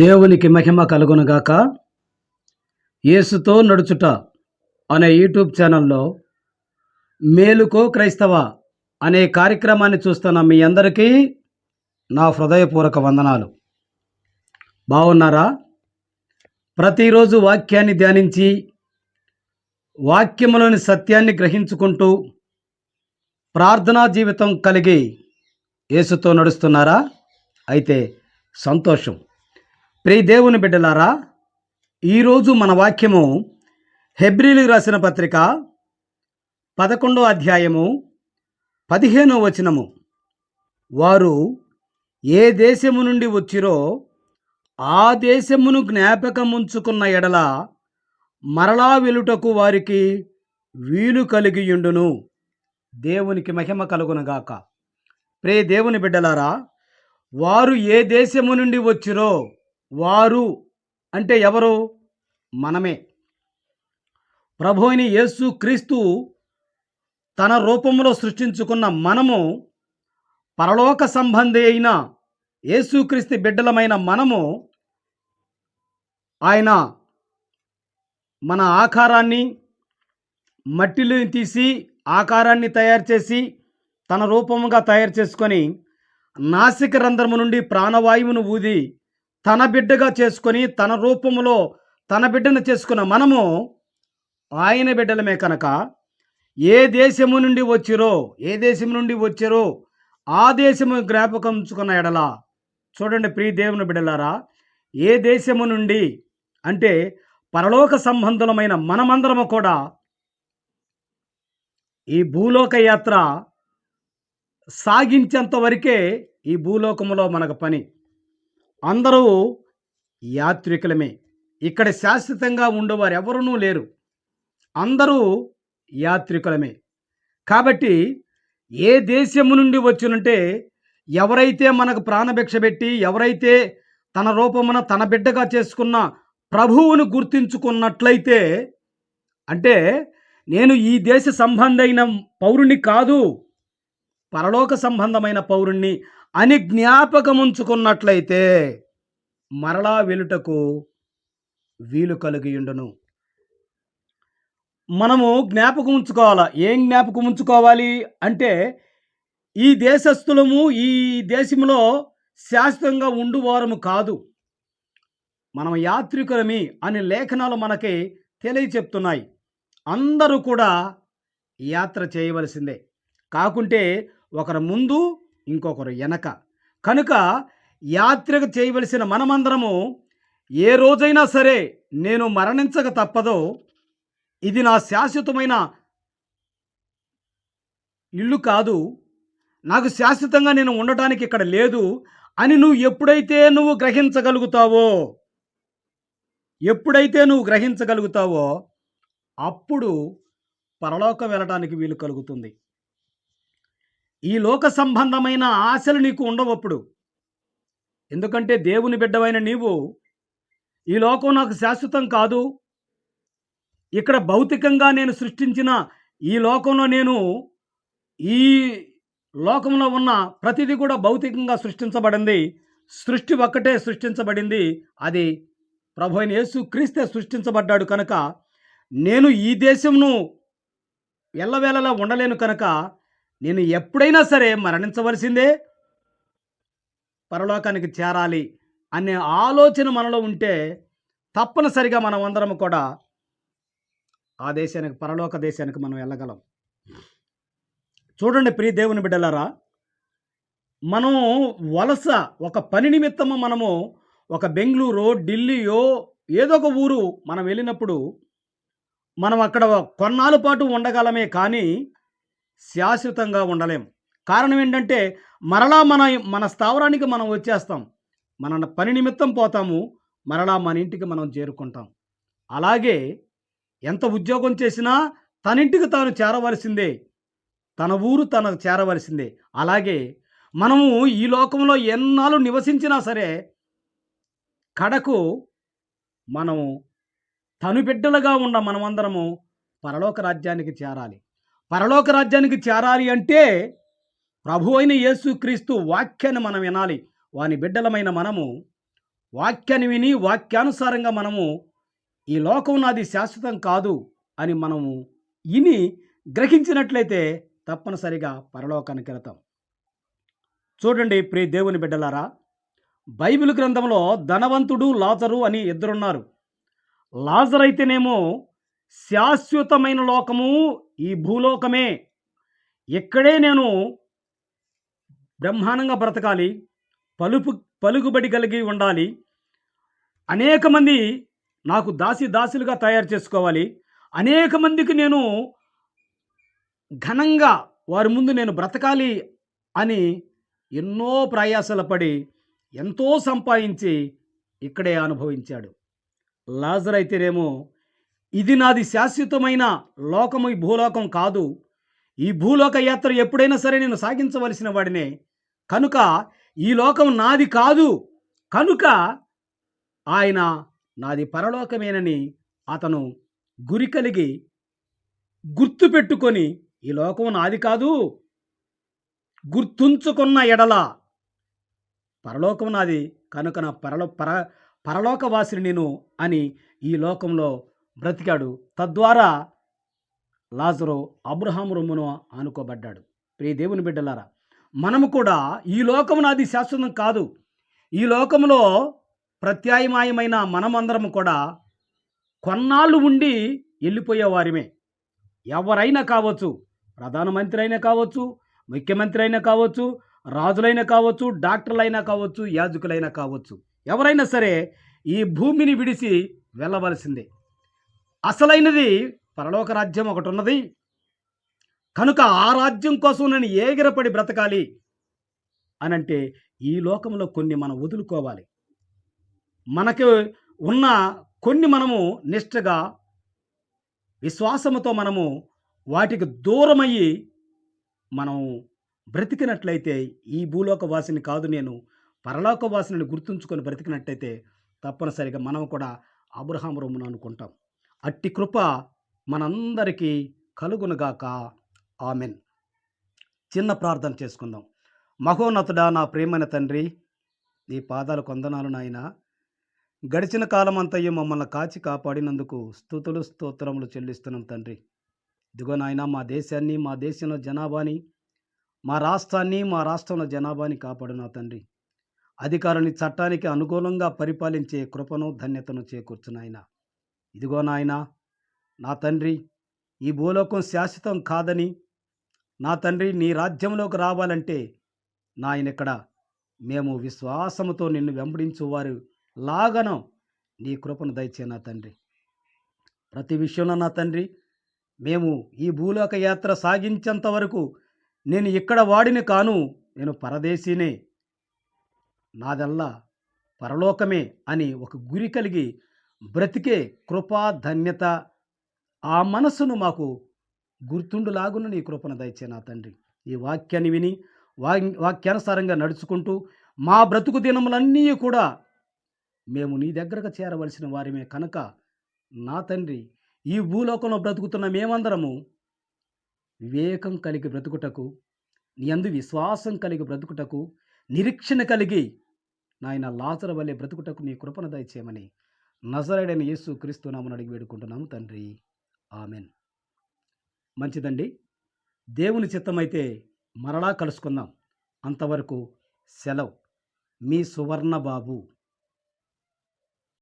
దేవునికి మహిమ కలుగునుగాక యేసుతో నడుచుట అనే యూట్యూబ్ ఛానల్లో మేలుకో క్రైస్తవ అనే కార్యక్రమాన్ని చూస్తున్న మీ అందరికీ నా హృదయపూర్వక వందనాలు. బాగున్నారా ప్రతిరోజు వాక్యాన్ని ధ్యానించి వాక్యములోని సత్యాన్ని గ్రహించుకుంటూ ప్రార్థనా జీవితం కలిగి యేసుతో నడుస్తున్నారా? అయితే సంతోషం. ప్రియ దేవుని బిడ్డలారా ఈరోజు మన వాక్యము హెబ్రిలు రాసిన పత్రిక పదకొండో అధ్యాయము పదిహేనో వచనము. వారు ఏ దేశము నుండి వచ్చిరో ఆ దేశమును జ్ఞాపకముంచుకున్న ఎడల మరలా వెలుటకు వారికి వీలు కలిగియుండును. దేవునికి మహిమ కలుగునగాక. ప్రే దేవుని బిడ్డలారా వారు ఏ దేశము నుండి వచ్చిరో వారు అంటే ఎవరు? మనమే. ప్రభు అయిన యేసు క్రీస్తు తన రూపంలో సృష్టించుకున్న మనము పరలోక సంబంధి అయిన యేసుక్రీస్తు బిడ్డలమైన మనము ఆయన మన ఆకారాన్ని మట్టిలో తీసి ఆకారాన్ని తయారు చేసి తన రూపముగా తయారు చేసుకొని నాసిక రంధ్రము నుండి ప్రాణవాయువును ఊది తన బిడ్డగా చేసుకొని తన రూపములో తన బిడ్డను చేసుకున్న మనము ఆయన బిడ్డలమే కనుక ఏ దేశము నుండి వచ్చిరో ఏ దేశం నుండి వచ్చారో ఆ దేశము జ్ఞాపకం ఉంచుకున్న ఎడల చూడండి ప్రియ దేవుని బిడ్డలారా ఏ దేశము నుండి అంటే పరలోక సంబంధులమైన మనమందరము కూడా ఈ భూలోక యాత్ర సాగించేంత వరకే ఈ భూలోకములో మనకు పని. అందరూ యాత్రికులమే. ఇక్కడ శాశ్వతంగా ఉండేవారు ఎవరూ లేరు. అందరూ యాత్రికులమే. కాబట్టి ఏ దేశము నుండి వచ్చినంటే ఎవరైతే మనకు ప్రాణభిక్ష పెట్టి ఎవరైతే తన రూపమున తన బిడ్డగా చేసుకున్న ప్రభువును గుర్తించుకున్నట్లయితే అంటే నేను ఈ దేశ సంబంధమైన పౌరుణ్ణి కాదు పరలోక సంబంధమైన పౌరుణ్ణి అని జ్ఞాపకముంచుకున్నట్లయితే మరలా వెలుటకు వీలు కలిగియుండును. మనము జ్ఞాపకం ఉంచుకోవాలా ఏం జ్ఞాపకం ఉంచుకోవాలి అంటే ఈ దేశస్థులము ఈ దేశంలో శాశ్వతంగా ఉండువారము కాదు. మనం యాత్రికులమి అనే లేఖనాలు మనకి తెలియచెప్తున్నాయి. అందరూ కూడా యాత్ర చేయవలసిందే. కాకుంటే ఒకరి ముందు ఇంకొకరు వెనక కనుక యాత్ర చేయవలసిన మనమందరము ఏ రోజైనా సరే నేను మరణించక తప్పదో. ఇది నా శాశ్వతమైన ఇల్లు కాదు. నాకు శాశ్వతంగా నేను ఉండటానికి ఇక్కడ లేదు అని నువ్వు ఎప్పుడైతే నువ్వు గ్రహించగలుగుతావో ఎప్పుడైతే నువ్వు గ్రహించగలుగుతావో అప్పుడు పరలోకం వెళ్ళడానికి వీలు కలుగుతుంది. ఈ లోక సంబంధమైన ఆశలు నీకు ఉండవప్పుడు. ఎందుకంటే దేవుని బిడ్డవైన నీవు ఈ లోకం నాకు శాశ్వతం కాదు. ఇక్కడ భౌతికంగా నేను సృష్టించిన ఈ లోకంలో నేను ఈ లోకంలో ఉన్న ప్రతిదీ కూడా భౌతికంగా సృష్టించబడింది. సృష్టి ఒక్కటే సృష్టించబడింది. అది ప్రభు అయిన యేసు క్రీస్తే సృష్టించబడ్డాడు కనుక నేను ఈ దేశంను ఎల్లవేళలా ఉండలేను కనుక నేను ఎప్పుడైనా సరే మరణించవలసిందే పరలోకానికి చేరాలి అనే ఆలోచన మనలో ఉంటే తప్పనిసరిగా మనం అందరం కూడా ఆ దేశానికి పరలోక దేశానికి మనం వెళ్ళగలం. చూడండి ప్రియ దేవుని బిడ్డలారా మనం వలస ఒక పని నిమిత్తము మనము ఒక బెంగళూరు ఢిల్లీయో ఏదో ఒక ఊరు మనం వెళ్ళినప్పుడు మనం అక్కడ కొన్నాళ్ళ పాటు ఉండగలమే కానీ శాశ్వతంగా ఉండలేం. కారణం ఏంటంటే మరలా మన మన స్థావరానికి మనం వచ్చేస్తాం. మన పని నిమిత్తం పోతాము. మరలా మన ఇంటికి మనం చేరుకుంటాం. అలాగే ఎంత ఉద్యోగం చేసినా తన ఇంటికి తాను చేరవలసిందే. తన ఊరు తనకు చేరవలసిందే. అలాగే మనము ఈ లోకంలో ఎన్నాళ్ళు నివసించినా సరే కడకు మనము తను బిడ్డలుగా ఉన్న మనమందరము పరలోక రాజ్యానికి చేరాలి. పరలోక రాజ్యానికి చేరాలి అంటే ప్రభు అయిన యేసుక్రీస్తు వాక్యాన్ని మనం వినాలి. వాని బిడ్డలమైన మనము వాక్యాన్ని విని వాక్యానుసారంగా మనము ఈ లోకం నాది శాశ్వతం కాదు అని మనము ఇని గ్రహించినట్లయితే తప్పనిసరిగా పరలోకానికి వెళతాం. చూడండి ప్రియ దేవుని బిడ్డలారా బైబిల్ గ్రంథంలో ధనవంతుడు లాజరు అని ఇద్దరున్నారు. లాజర్ అయితేనేమో శాశ్వతమైన లోకము ఈ భూలోకమే. ఇక్కడే నేను బ్రహ్మాండంగా బ్రతకాలి పలుపు పలుకుబడి కలిగి ఉండాలి. అనేక మంది నాకు దాసి దాసులుగా తయారు చేసుకోవాలి. అనేక మందికి నేను ఘనంగా వారి ముందు నేను బ్రతకాలి అని ఎన్నో ప్రయాసలు పడి ఎంతో సంపాదించి ఇక్కడే అనుభవించాడు. లాజర్ అయితేనేమో ఇది నాది శాశ్వతమైన లోకము ఈ భూలోకం కాదు. ఈ భూలోక యాత్ర ఎప్పుడైనా సరే నేను సాగించవలసిన వాడినే. కనుక ఈ లోకం నాది కాదు. కనుక ఆయన నాది పరలోకమేనని అతను గురి కలిగి గుర్తు పెట్టుకొని ఈ లోకం నాది కాదు. గుర్తుంచుకున్న ఎడల పరలోకం నాది. కనుక నా పరలో పర పరలోకవాసిని నేను అని ఈ లోకంలో బ్రతికాడు. తద్వారా లాజరు అబ్రహాం రొమ్మును ఆనుకోబడ్డాడు. ప్రియ దేవుని బిడ్డలారా మనము కూడా ఈ లోకమున నాది శాశ్వతం కాదు. ఈ లోకములో ప్రత్యాయమాయమైన మనమందరం కూడా కొన్నాళ్ళు ఉండి వెళ్ళిపోయేవారిమే ఎవరైనా కావచ్చు ప్రధానమంత్రి అయినా కావచ్చు ముఖ్యమంత్రి అయినా కావచ్చు రాజులైనా కావచ్చు డాక్టర్లైనా కావచ్చు యాజకులైనా కావచ్చు. ఎవరైనా సరే ఈ భూమిని విడిచి వెళ్ళవలసిందే. అసలైనది పరలోక రాజ్యం ఒకటి ఉన్నది కనుక ఆ రాజ్యం కోసం నేను ఏగిరపడి బ్రతకాలి అని అంటే ఈ లోకంలో కొన్ని మనం వదులుకోవాలి. మనకు ఉన్న కొన్ని మనము నిష్ఠగా విశ్వాసముతో మనము వాటికి దూరమయ్యి మనం బ్రతికినట్లయితే ఈ భూలోక వాసిని కాదు నేను పరలోక వాసిని గుర్తుంచుకొని బ్రతికినట్లయితే తప్పనిసరిగా మనం కూడా అబ్రహాం రొమ్మును అనుకుంటాం. అట్టి కృప మనందరికీ కలుగునుగాక. ఆమెన్. చిన్న ప్రార్థన చేసుకుందాం. మహోన్నతుడా నా ప్రేమైన తండ్రి నీ పాదాలు కొందనాలు నాయన. గడిచిన కాలమంతయ్యూ మమ్మల్ని కాచి కాపాడినందుకు స్థుతులు స్తోత్రములు చెల్లిస్తున్నాం తండ్రి. ఇదిగో నాయన మా దేశాన్ని మా దేశంలో జనాభాని మా రాష్ట్రాన్ని మా రాష్ట్రంలో జనాభాని కాపాడు నా తండ్రి. అధికారుని చట్టానికి అనుకూలంగా పరిపాలించే కృపను ధన్యతను చేకూర్చునాయన ఇదిగో నాయన నా తండ్రి ఈ భూలోకం శాశ్వతం కాదని నా తండ్రి నీ రాజ్యంలోకి రావాలంటే నాయన ఇక్కడ మేము విశ్వాసముతో నిన్ను వెంబడించువారు లాగను నీ కృపను దయచే నా తండ్రి. ప్రతి విషయంలో నా తండ్రి మేము ఈ భూలోక యాత్ర సాగించేంత వరకు నేను ఇక్కడ వాడిని కాను నేను పరదేశీనే. నాదల్లా పరలోకమే అని ఒక గురి కలిగి బ్రతికే కృపా ధన్యత ఆ మనస్సును మాకు గుర్తుండులాగున నీ కృపను దయచే నా తండ్రి. ఈ వాక్యాన్ని విని వాక్యానుసారంగా నడుచుకుంటూ మా బ్రతుకు దినములన్నీ కూడా మేము నీ దగ్గరకు చేరవలసిన వారిమే కనుక నా తండ్రి. ఈ భూలోకంలో బ్రతుకుతున్న మేమందరము వివేకం కలిగి బ్రతుకుటకు నీ అందు విశ్వాసం కలిగి బ్రతుకుటకు నిరీక్షణ కలిగి నాయన లాచర వలె బ్రతుకుటకు నీ కృపణ దయచేయమని నజరడైన యేసు క్రీస్తునామని అడిగి వేడుకుంటున్నాము తండ్రి. ఆమెన్. మంచిదండి. దేవుని చిత్తమైతే మరలా కలుసుకుందాం. అంతవరకు సెలవు. మీ సువర్ణ బాబు